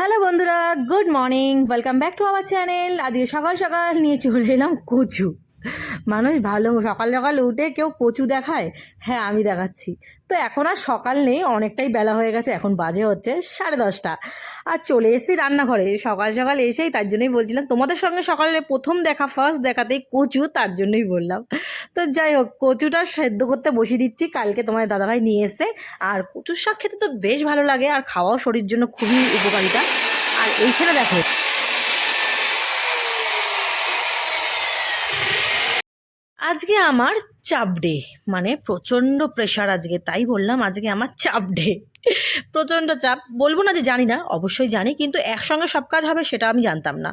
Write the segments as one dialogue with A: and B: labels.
A: Hello বন্ধুরা, good morning, welcome back to our channel. আজকে সকাল সকাল নিয়ে চলে এলাম কচু। মানুষ ভালো, সকাল সকাল উঠে কেউ কচু দেখায় হ্যাঁ আমি দেখাচ্ছি। তো এখন আর সকাল নেই, অনেকটাই বেলা হয়ে গেছে, এখন বাজে হচ্ছে সাড়ে দশটা। আর চলে এসেছি রান্নাঘরে, সকাল সকাল এসেই তার জন্যই বলছিলাম, তোমাদের সঙ্গে সকালে প্রথম দেখা ফার্স্ট দেখাতেই কচু, তার জন্যই বললাম। তো যাই হোক, কচুটা সেদ্ধ করতে বসিয়ে দিচ্ছি, কালকে তোমার দাদাভাই নিয়ে এসে। আর কচুর শাক খেতে তো বেশ ভালো লাগে, আর খাওয়াও শরীর জন্য খুবই উপকারিতা। আর এইখানে দেখো আজকে আমার চাপ ডে মানে প্রচণ্ড প্রেশার আজকে, তাই বললাম আজকে আমার চাপ ডে প্রচণ্ড চাপ, বলব না যে জানি না, অবশ্যই জানি, কিন্তু একসঙ্গে সব কাজ হবে সেটা আমি জানতাম না।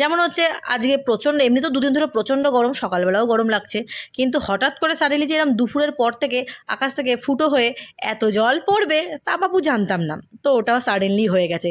A: যেমন হচ্ছে আজকে প্রচণ্ড, এমনি তো দুদিন ধরে প্রচণ্ড গরম, সকালবেলাও গরম লাগছে, কিন্তু হঠাৎ করে সাডেনলি যে এরকম দুপুরের পর থেকে আকাশ থেকে ফুটো হয়ে এত জল পড়বে, তা বাবু জানতাম না, তো ওটাও সাডেনলি হয়ে গেছে।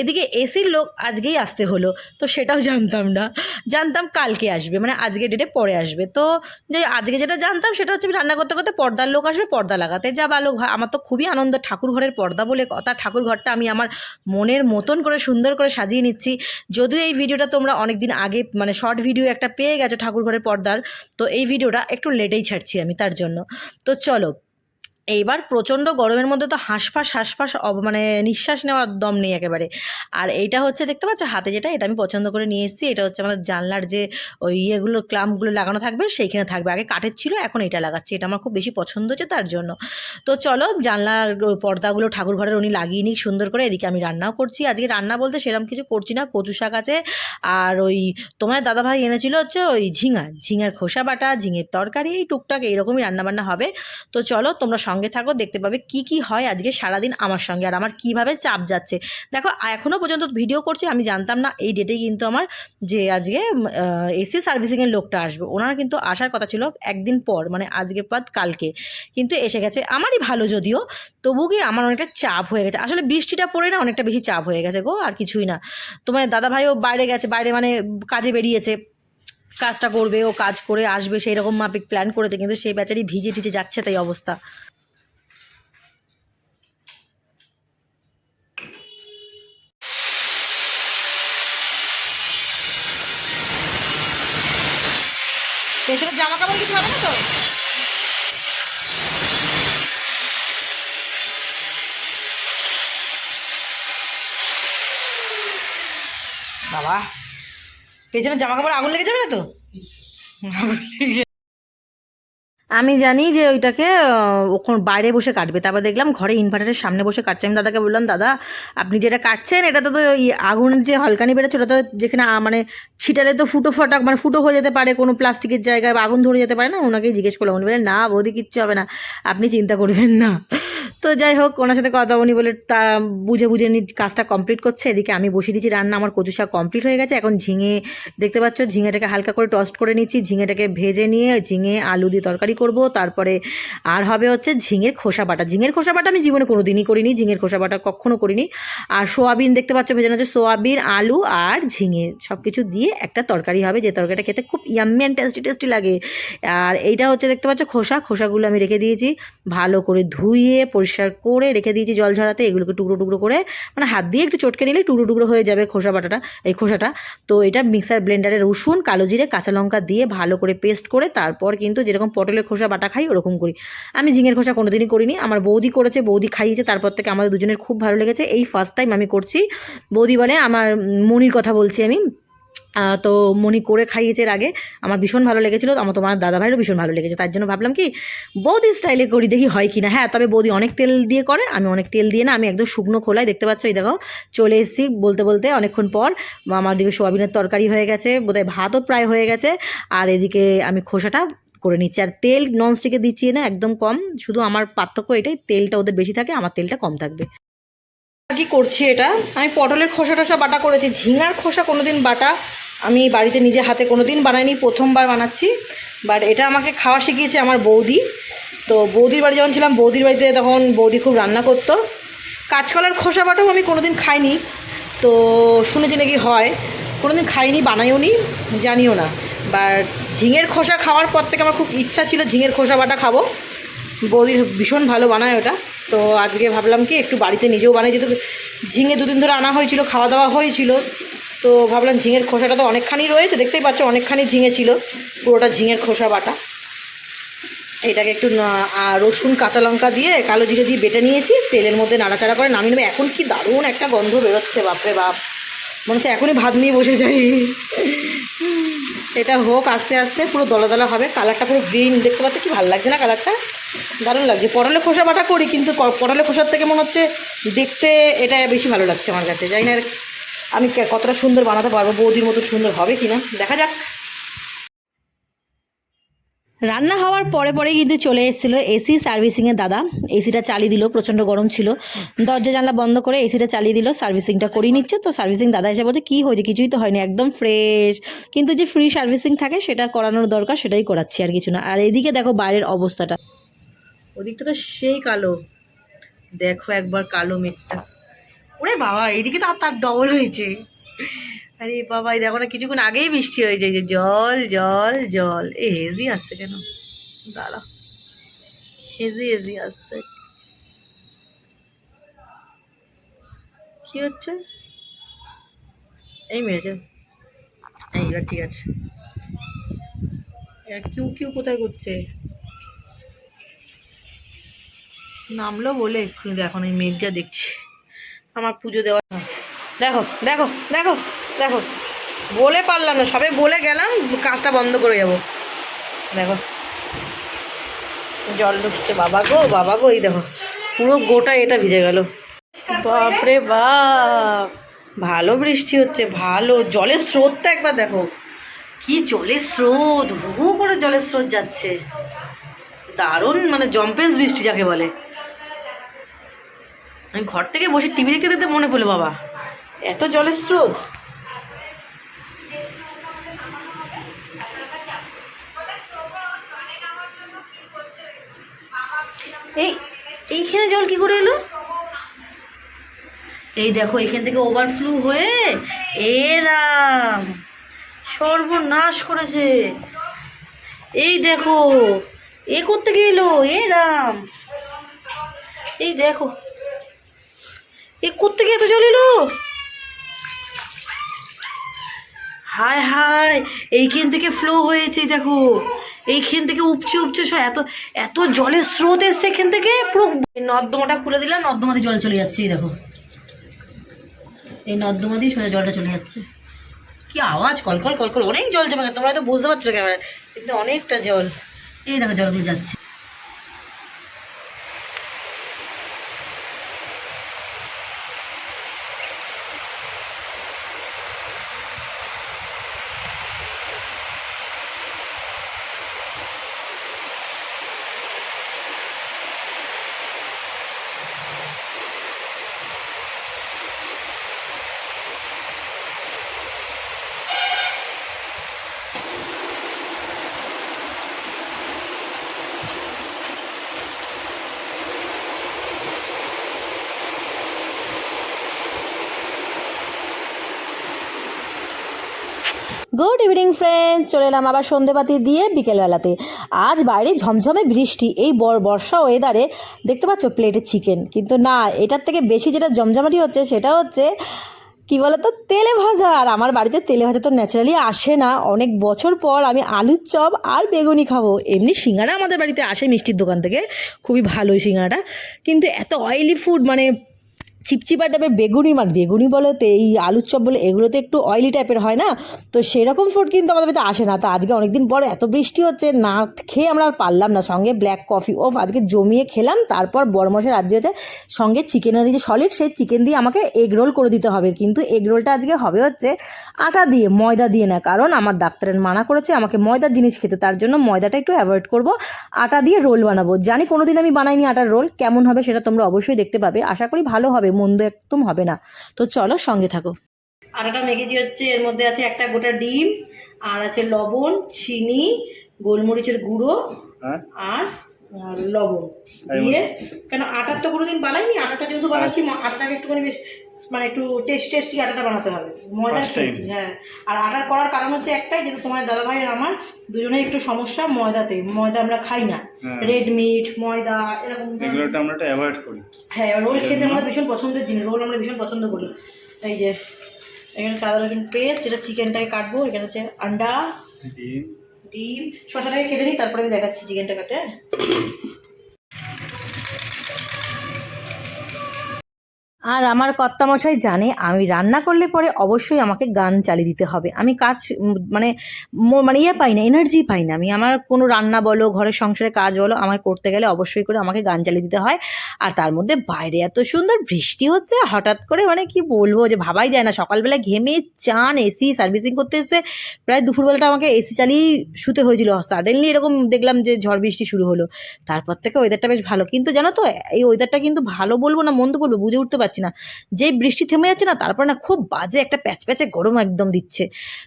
A: এদিকে এসির লোক আজকেই আসতে হলো, তো সেটাও জানতাম না, জানতাম কালকে আসবে মানে আজকে ডেটে পরে আসবে, তো যে আজকে যেটা জানতাম সেটা হচ্ছে আমি রান্না করতে করতে পর্দার লোক আসবে, পর্দা লাগাতে যা ভালো আমার তো খুবই আনন্দ, ঠাকুর ঘরের পর্দা বলে কথা। ঠাকুর ঘরটা আমি আমার মনের মতন করে সুন্দর করে সাজিয়ে নিচ্ছি। যদিও এই ভিডিওটা তোমরা অনেক দিন আগে মানে শর্ট ভিডিও একটা পেয়ে গেছো ঠাকুর ঘরের পর্দার। তো এই ভিডিওটা একটু লেটেই ছাড়ছি আমি তার জন্য। তো চলো এইবার প্রচণ্ড গরমের মধ্যে তো হাঁসফাঁস হাঁসফাঁস মানে নিঃশ্বাস নেওয়ার দম নেই একেবারে। আর এইটা হচ্ছে, দেখতে পাচ্ছ হাতে যেটা, এটা আমি পছন্দ করে নিয়ে এসেছি। এটা হচ্ছে আমাদের জানলার যে ওই ইয়েগুলো, ক্লাম্পগুলো লাগানো থাকবে, সেইখানে থাকবে। আগে কাঠের ছিল, এখন এটা লাগাচ্ছি। এটা আমার খুব বেশি পছন্দ হচ্ছে, তার জন্য। তো চলো, জানলার পর্দাগুলো ঠাকুর ঘরের উনি লাগিয়ে নিই সুন্দর করে। এদিকে আমি রান্নাও করছি। আজকে রান্না বলতে সেরকম কিছু করছি না। কচু শাক আছে, আর ওই তোমার দাদাভাই এনেছিল হচ্ছে ওই ঝিঙা। ঝিঙার খোসা বাটা, ঝিঙের তরকারি, এই টুকটাক এইরকমই রান্নাবান্না হবে। তো চলো, তোমরা সঙ্গে থাকো, দেখতে পাবে কি কি হয় আজকে সারাদিন আমার সঙ্গে আর আমার কীভাবে চাপ যাচ্ছে। দেখো এখনও পর্যন্ত ভিডিও করছি, আমি জানতাম না, এই ডেটেই কিন্তু আমার যে আজকে এসি সার্ভিসিংয়ের লোকটা আসবে। ওনার কিন্তু আসার কথা ছিল একদিন পর মানে আজকে বাদ কালকে। কিন্তু এসে গেছে আমারই ভালো যদিও, তবু কি আমার অনেকটা চাপ হয়ে গেছে। আসলে বৃষ্টিটা পড়ে না, অনেকটা বেশি চাপ হয়ে গেছে গো, আর কিছুই না। তোমার দাদাভাইও বাইরে গেছে, বাইরে মানে কাজে বেরিয়েছে। কাজটা করবে, ও কাজ করে আসবে সেই রকম মাপিক প্ল্যান করেছে, কিন্তু সেই বেচারি ভিজে টিজে যাচ্ছে তাই অবস্থা। পেছনের জামা কাপড় কিছু হবে না তো? বাবা, পেছনে জামা কাপড় আগুন লেগে যাবে না তো আমি জানি যে ওইটাকে ওখানে বাইরে বসে কাটবে। তারপর দেখলাম ঘরে ইনভার্টারের সামনে বসে কাটছে। আমি দাদাকে বললাম, দাদা, আপনি যেটা কাটছেন, এটা তো ওই আগুনের যে হলকানি বেরোচ্ছে, ওটা তো যেখানে মানে ছিটালে তো ফুটো ফটা মানে ফুটো হয়ে যেতে পারে কোনো প্লাস্টিকের জায়গায় বা আগুন ধরে যেতে পারে না? ওনাকেই জিজ্ঞেস করলাম। উনি বললেন, না বৌদি, কিচ্ছু হবে না। আপনি চিন্তা করবেন না। তো যাই হোক, ওনার সাথে কথা উনি বলে, তা বুঝে বুঝে নি, কাজটা কমপ্লিট করছে। এদিকে আমি বসিয়ে দিচ্ছি রান্না আমার কচু শাক কমপ্লিট হয়ে গেছে। এখন ঝিঙে, দেখতে পাচ্ছ, ঝিঙেটাকে হালকা করে টস্ট করে নিচ্ছি। ঝিঙেটাকে ভেজে নিয়ে, ঝিঙে, আলু দিয়ে তরকারি করব, তারপরে আর হবে হচ্ছে ঝিঙের খোসা বাটা। ঝিঙের খোসা বাটা আমি জীবনে কোনো দিনই করিনি, ঝিঙের খোসা বাটা কখনো করিনি। আর সোয়াবিন দেখতে পাচ্ছ ভেজানো আছে, সোয়াবিন, আলু আর ঝিঙে। সব কিছু দিয়ে একটা তরকারি হবে, যে তরকারিটা খেতে খুব ইয়াম্মি অ্যান্ড টেস্টি টেস্টি লাগে। আর এইটা হচ্ছে দেখতে পাচ্ছ খোসা, খোসাগুলো আমি রেখে দিয়েছি। ভালো করে ধুয়ে, পরিষ্কার করে রেখে দিয়েছি জল ঝরাতে, এগুলোকে টুকরো টুকরো করে। মানে হাত দিয়ে একটু চটকে নিলে টুকরো টুকরো হয়ে যাবে খোসা বাটাটা, এই খোসাটা। তো এটা মিক্সার ব্লেন্ডারে রসুন, কালো জিরে, কাঁচা লঙ্কা দিয়ে ভালো করে পেস্ট করে তারপর কিন্তু যেরকম পটলের বাটা খাই, ওরকম করি। আমি ঝিঙের খোসা কোনোদিনই করিনি। আমার বৌদি করেছে, বৌদি খাইয়েছে, তারপর থেকে আমাদের দুজনের খুব ভালো লেগেছে। এই ফার্স্ট টাইম আমি করছি। বৌদি বলে, আমার মনির কথা বলছি আমি। তো মনি করে খাইয়েছে এর আগে। আমার ভীষণ ভালো লেগেছিলো। আমার তোমার দাদা দাদাভাইয়েরও ভীষণ ভালো লেগেছে। তার জন্য ভাবলাম কি, বৌদি স্টাইলে করি, দেখি হয় কি না হ্যাঁ তবে বৌদি অনেক তেল দিয়ে করে, আমি অনেক তেল দিয়ে না, আমি একদম শুকনো খোলায়, দেখতে পাচ্ছ? এই দেখো, চলে এসেছি বলতে বলতে অনেকক্ষণ পর। আমার দিকে সোয়াবিনের তরকারি হয়ে গেছে, বোধহয় ভাতও প্রায় হয়ে গেছে। আর এদিকে আমি খোসাটা করে নিচ্ছি। আর তেল ননস্টিকে দিচ্ছি না, একদম কম। শুধু আমার পার্থক্য এটাই, তেলটা ওদের বেশি থাকে, আমার তেলটা কম থাকবে। কি করছি এটা? আমি পটলের খোসা টোসা বাটা করেছি, ঝিঙার খোসা কোনোদিন বাটা। আমি বাড়িতে নিজে হাতে কোনোদিন বানাইনি, প্রথমবার বানাচ্ছি। বাট এটা আমাকে খাওয়া শিখিয়েছে আমার বৌদি। তো বৌদির বাড়ি যখন ছিলাম, বৌদির বাড়িতে তখন বৌদি খুব রান্না করতো। কাঁচকলার খোসা বাটাও আমি কোনোদিন খাইনি। তো শুনেছি নাকি হয়। কোনোদিন খাইনি বানাইও নি জানিও না। বাট ঝিঙের খোসা খাওয়ার পর থেকে আমার খুব ইচ্ছা ছিল ঝিঙের খোসা বাটা খাব। বৌদির ভীষণ ভালো বানায় ওটা। তো আজকে ভাবলাম কি একটু বাড়িতে নিজেও বানাই, যেহেতু ঝিঙে দুদিন ধরে আনা হয়েছিল খাওয়া দাওয়া হয়েছিল, তো ভাবলাম ঝিঙের খোসাটা তো অনেকখানি রয়েছে, দেখতেই পাচ্ছ অনেকখানি ঝিঙে ছিল, পুরোটা ঝিঙের খোসা বাটা। এটাকে একটু রসুন, কাঁচা লঙ্কা দিয়ে কালো জিরে দিয়ে বেটে নিয়েছি, তেলের মধ্যে নাড়াচাড়া করে নামিয়ে নেবে। এখন কি দারুণ একটা গন্ধ বেরোচ্ছে, বাপরে বাপ। মনে হচ্ছে এখনই ভাত নিয়ে বসে যাই। এটা হোক, আস্তে আস্তে পুরো দলা দলা হবে। কালারটা পুরো গ্রিন দেখতে পাচ্ছি কি ভালো লাগছে না কালারটা? দারুণ লাগছে। পটলে খোসা বাটা করি, কিন্তু পটলে খোসার থেকে মনে হচ্ছে দেখতে এটা বেশি ভালো লাগছে আমার কাছে। যাই না আমি কতটা সুন্দর বানাতে পারব, বৌদির মতো সুন্দর হবে কি না দেখা যাক। রান্না হওয়ার পরে পরে কিন্তু চলে এসেছিল এসি সার্ভিসিংয়ের দাদা। এসিটা চালিয়ে দিল, প্রচণ্ড গরম ছিল। দরজা জানলা বন্ধ করে এসিটা চালিয়ে দিল, সার্ভিসিংটা করিয়ে নিচ্ছে। তো সার্ভিসিং দাদা এসে বলছে, কী হয়েছে? কিছুই তো হয়নি, একদম ফ্রেশ কিন্তু যে ফ্রি সার্ভিসিং থাকে, সেটা করানোর দরকার, সেটাই করাচ্ছি আর কিছু না। আর এদিকে দেখো বাইরের অবস্থাটা। ওদিকটা তো সেই কালো। দেখো একবার কালো মেঘটা। ওরে বাবা, এদিকে তো আর তার ডবল হয়েছে। আরে বাবা, এই দেখো না, কিছুক্ষণ আগেই বৃষ্টি হয়েছে, এই যে জল জল জল। এ হেজি আসছে কেন? দাঁড়া হেজি হেজি আসছে। কি হচ্ছে? এই মেরেছে। এইবার ঠিক আছে। কিউ কিউ কোথায় করছে? নামলো বলে এক্ষুনি দেখো না, এই মেঘটা দেখছি। আমার পুজো দেওয়া দেখো দেখো দেখো। দেখো, বলে পারলাম না, সবে বলে গেলাম, কাজটা বন্ধ করে যাব দেখো, জল ঢুকছে, বাবা গো বাবা গো, এই দেখো, পুরো গোটা এটা ভিজে গেল। বাপরে বাপ, ভালো বৃষ্টি হচ্ছে, ভালো, জলের স্রোতটা একবার দেখো। কি জলের স্রোত, হু করে জলের স্রোত যাচ্ছে। দারুণ মানে জম্পেস বৃষ্টি যাকে বলে। আমি ঘর থেকে বসে টিভি দেখতে দেখতে মনে পড়ল, বাবা। এত জলের স্রোত। এই, এইখানে জল কি করে এলো? এই দেখো, এখান থেকে ওভারফ্লু হয়ে এরাম সর্বনাশ করেছে। এই দেখো, এ করতে গেলো এ রাম। এই দেখো, এ করতে গিয়ে এত জল এলো? হায় হায়, এইখান থেকে ফ্লো হয়েছে, দেখো। এইখান থেকে উপচে উপচে সব এত এত জলের স্রোত এসছে এখান থেকে, পুরো নর্দমাটা খুলে দিলাম, নর্দমাতে জল চলে যাচ্ছে, এই দেখো। এই নর্দমা দিয়ে সোজা জলটা চলে যাচ্ছে। কি আওয়াজ, কলকল কলকল, অনেক জল জমে তোমরা হয়তো বুঝতে পারছ ক্যামেরা কিন্তু অনেকটা জল। এই দেখো জলগুলো যাচ্ছে। গুড ইভিনিং ফ্রেন্ডস চলে এলাম আবার সন্ধেবাতি দিয়ে বিকেলবেলাতে। আজ বাইরে ঝমঝমে বৃষ্টি, এই বর- বর্ষা ওয়েদারে দেখতে পাচ্ছ প্লেটে চিকেন কিন্তু না, এটার থেকে বেশি যেটা জমজমাটি হচ্ছে, সেটা হচ্ছে, কি বলে তো তেলে ভাজা। আর আমার বাড়িতে তেলে ভাজা তো ন্যাচারালি আসে না। অনেক বছর পর আমি আলুর চপ আর বেগুনি খাব। এমনি সিঙ্গারা আমাদের বাড়িতে আসে মিষ্টির দোকান থেকে। খুবই ভালোই সিঙ্গারাটা। কিন্তু এত অয়েলি ফুড মানে চিপচিপা টাইপের বেগুনি মানে বেগুনি বলো তো, এই আলুর চপ বলে, এগুলোতে একটু অয়েলি টাইপের হয় না? তো সেরকম ফুড কিন্তু আমাদের বাড়িতে আসে না। তো আজকে অনেকদিন পর এত বৃষ্টি হচ্ছে, না খেয়ে আমরা আর পারলাম না। সঙ্গে ব্ল্যাক কফি ওফ আজকে জমিয়ে খেলাম, তারপর বড় মশাই রাজ্য হচ্ছে সঙ্গে চিকেনের দিয়েছে সলিড সেই চিকেন দিয়ে আমাকে এগ রোল করে দিতে হবে। কিন্তু এগ রোলটা আজকে হবে হচ্ছে আটা দিয়ে, ময়দা দিয়ে না। কারণ আমার ডাক্তারের মানা করেছে আমাকে ময়দার জিনিস খেতে, তার জন্য ময়দাটা একটু অ্যাভয়েড করব। আটা দিয়ে রোল বানাবো। জানি কোনোদিন আমি বানাইনি আটার রোল কেমন হবে সেটা তোমরা অবশ্যই দেখতে পাবে। আশা করি ভালো হবে। মন্দ একদম হবে না। তো চলো সঙ্গে থাকো। আটাটা মেখেছি হচ্ছে এর মধ্যে আছে একটা গোটা ডিম আর আছে লবণ চিনি গোলমরিচের গুঁড়ো
B: হ্যাঁ।
A: আর আর লবণ। দিয়ে কেন আটার তো কোনোদিন বানাইনি? আটাটা যেহেতু বানাচ্ছি ম- আটাটাকে একটুখানি বেশ মানে একটু টেস্ট টেস্টি আটাটা বানাতে হবে। ময়দা খেয়েছি হ্যাঁ। আর আটার করার কারণ হচ্ছে একটাই যেহেতু তোমার দাদাভাই আর আমার দুজনেই একটু সমস্যা ময়দাতে। ময়দা আমরা খাই না। রেড মিট ময়দা এরকম
B: এগুলোটা আমরা একটু অ্যাভয়েড করি।
A: হ্যাঁ রোল খেতে আমরা ভীষণ পছন্দের জিনিস রোল আমরা ভীষণ পছন্দ করি। এই যে এখানে সাদা রসুন পেস্ট এটা চিকেনটাকে কাটবো এখানে হচ্ছে আন্ডা
B: ডিম।
A: ডিম শশাটাকে কেটে নিই তারপরে আমি দেখাচ্ছি চিকেনটা কাটে। আর আমার কর্তামশাই জানে আমি রান্না করলে পরে অবশ্যই আমাকে গান চালিয়ে দিতে হবে। আমি কাজ মানে মানে ইয়ে পাই না এনার্জি পাই না। আমি আমার কোনো রান্না বলো, ঘরের সংসারে কাজ বলো, আমায় করতে গেলে অবশ্যই করে আমাকে গান চালিয়ে দিতে হয়। আর তার মধ্যে বাইরে এত সুন্দর বৃষ্টি হচ্ছে, হঠাৎ করে মানে কি বলব যে ভাবাই যায় না। সকালবেলা ঘেমে চান এসি সার্ভিসিং করতে এসে প্রায় দুপুরবেলাটা আমাকে এসি চালিয়েই শুতে হয়েছিল। সাডেনলি এরকম দেখলাম যে ঝড় বৃষ্টি শুরু হলো। তারপর থেকে ওয়েদারটা বেশ ভালো। কিন্তু জানো তো, এই ওয়েদারটা কিন্তু ভালো বলব না মন্দ বলব, বুঝে উঠতে পারছি না। যেই বৃষ্টি থেমে যাচ্ছে না, তারপর না খুব বাজে একটা প্যাচ প্যাচে গরম একদম দিচ্ছে।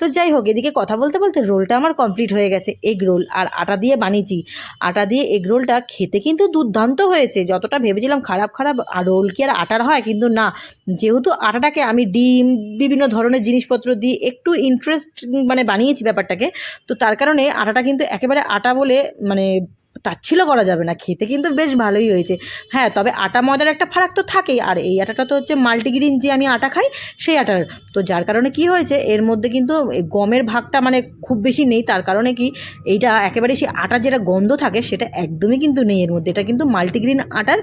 A: তো যাই হোক, এদিকে কথা বলতে বলতে রোলটা আমার কমপ্লিট হয়ে গেছে, এগ রোল। আর আটা দিয়ে বানিয়েছি। আটা দিয়ে এগ রোলটা খেতে কিন্তু দুর্দান্ত হয়েছে। যতটা ভেবেছিলাম খারাপ খারাপ, আর রোল কি আর আটার হয়? কিন্তু না। যেহেতু আটাটাকে আমি ডিম, বিভিন্ন ধরনের জিনিসপত্র দিয়ে একটু ইন্টারেস্ট মানে বানিয়েছি ব্যাপারটাকে, তো তার কারণে আটাটা কিন্তু একেবারে আটা বলে মানে তাচ্ছিল করা যাবে না, খেতে কিন্তু বেশ ভালোই হয়েছে। হ্যাঁ তবে আটা ময়দার একটা ফারাক তো থাকেই, আর এই আটাটা তো হচ্ছে মাল্টিগ্রিন যে আমি আটা খাই, সেই আটার। তো যার কারণে কি হয়েছে, এর মধ্যে কিন্তু গমের ভাগটা মানে খুব বেশি নেই, তার কারণে কি এইটা একেবারে সেই আটার যেটা গন্ধ থাকে, সেটা একদমই কিন্তু নেই এর মধ্যে। এটা কিন্তু মাল্টিগ্রিন আটার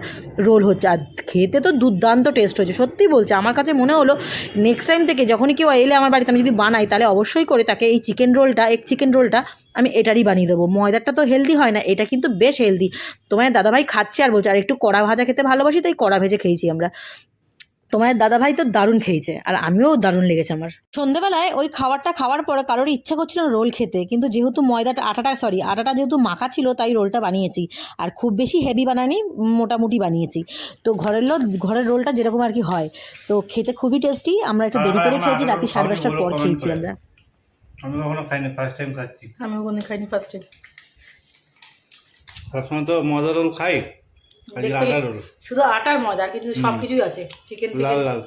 A: রোল হচ্ছে, আর খেতে তো দুর্দান্ত টেস্ট হয়েছে, সত্যি বলছে। আমার কাছে মনে হলো নেক্সট টাইম থেকে যখনই কেউ এলে আমার বাড়িতে, আমি যদি বানাই, তাহলে অবশ্যই করে তাকে এই চিকেন রোলটা এক চিকেন রোলটা আমি এটারই বানিয়ে দেবো। ময়দাটা তো হেলদি হয় না এটা কিন্তু বেশ হেলদি তোমার দাদাভাই খাচ্ছে আর বলছে আর একটু কড়া ভাজা খেতে ভালোবাসি তাই কড়া ভেজে খেয়েছি আমরা। তোমার দাদাভাই তো দারুণ খেয়েছে আর আমিও দারুণ লেগেছে আমার। সন্ধেবেলায় ওই খাবারটা খাওয়ার পরে কারোর ইচ্ছা করছিল রোল খেতে কিন্তু যেহেতু ময়দাটা আটাটা সরি আটাটা যেহেতু মাখা ছিল তাই রোলটা বানিয়েছি। আর খুব বেশি হেভি বানানি মোটামুটি বানিয়েছি। তো ঘরের লোক ঘরের রোলটা যেরকম আর কি হয় তো খেতে খুবই টেস্টি আমরা একটু দেরি করে খেয়েছি রাতে সাড়ে দশটার পর খেয়েছি আমরা।
B: আমি কখনো খাইনি ফার্স্ট টাইম খাচ্ছি।
A: আমিও কোনো খাইনি ফার্স্টে
B: সবসময় তো মজা রোল খাই
A: দেখতে-
B: রোল।
A: শুধু আটার আর কিন্তু সব কিছুই আছে চিকেন
B: লাল লাল।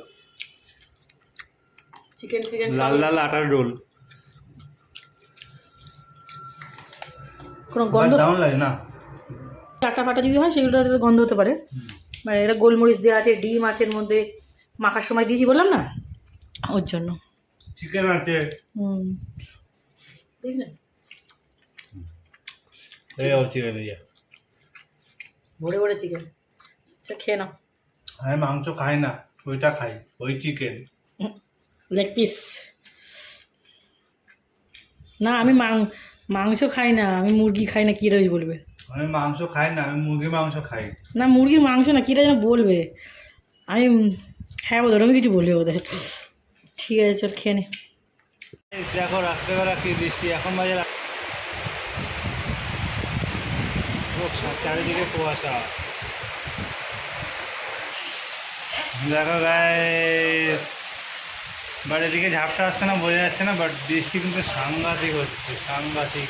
A: চিকেন ফিকেন
B: লাল লাল আটার রোল।
A: কোনো গন্ধ
B: দারুণ লাগে না?
A: আটা ফাটা যদি হয় সেগুলো তো গন্ধ হতে পারে। মানে এটা গোলমরিচ দেওয়া আছে ডিম আছে এর মধ্যে মাখার সময় দিয়েছি বললাম না? ওর জন্য।
B: চিকেন আছে।
A: হুম।
B: এই ও চিকেন এই
A: ভরে চিকেন। আচ্ছা খেয়ে নাও।
B: আমি মাংস খাই না ওইটা খাই ওই চিকেন।
A: Leg piece. না আমি মাং- মাংস খাই না আমি মুরগি খাই না কী রয়েছে বলবে?
B: আমি মাংস খাই না আমি মুরগির মাংস খাই।
A: না মুরগির মাংস না কীরা যেন বলবে? আমি হ্যাঁ বোধ আমি কিছু বলবে ওদের ঠিক আছে, চল খেয়ে নে।
B: দেখো, রাত্রেবেলা কি বৃষ্টি, এখন বাজে চারিদিকে কুয়াশা। দেখো গাইস বাড়ির দিকে ঝাপটা আসছে না, বোঝা যাচ্ছে না বাট বৃষ্টি কিন্তু সাংঘাতিক হচ্ছে, সাংঘাতিক।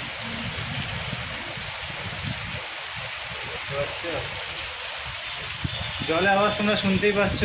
B: জলে আওয়াজ তোমরা শুনতেই পাচ্ছ।